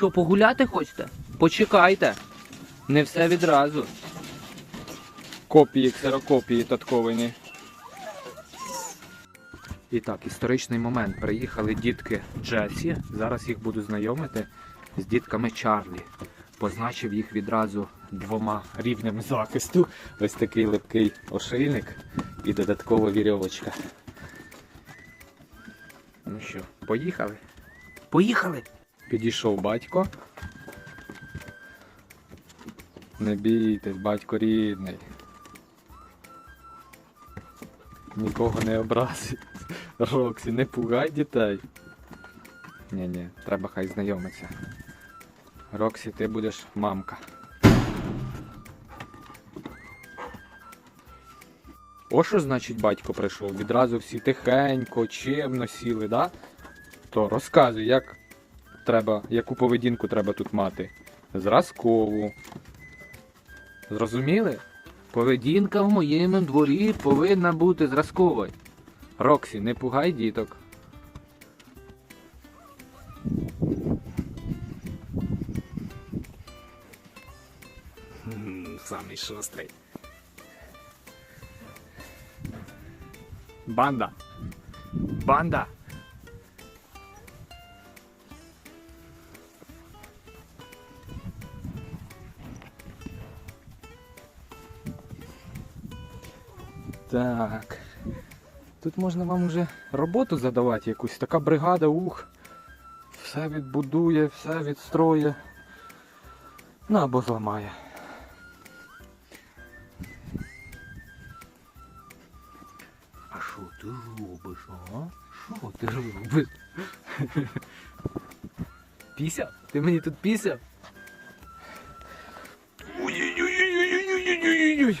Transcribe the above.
Що, погуляти хочете? Почекайте. Не все відразу. Копії, ксерокопії татковини. І так, історичний момент. Приїхали дітки Джесі. Зараз їх буду знайомити з дітками Чарлі. Позначив їх відразу двома рівнями захисту. Ось такий липкий ошейник і додаткова вірьовочка. Ну що, поїхали? Поїхали. Підійшов батько. Не бійтесь, батько рідний. Нікого не образить. Роксі, не пугай дітей. Ні, ні, треба хай знайомиться. Роксі, ти будеш мамка. О, що значить батько прийшов? Відразу всі тихенько, чемно сіли, да? То розказуй, як треба, яку поведінку треба тут мати? Зразкову. Зрозуміли? Поведінка в моєму дворі повинна бути зразковою. Роксі, не пугай діток. Самий шострий. Банда. Банда. Так. Тут можна вам уже роботу задавати якусь. Така бригада, ух. Все відбудує, все відстроє. Ну або зламає. А що ти робиш, а? Що ти робиш? Піся? Ти мені тут піся? Ой-ой-ой-ой-ой-ой-ой-ой-ой.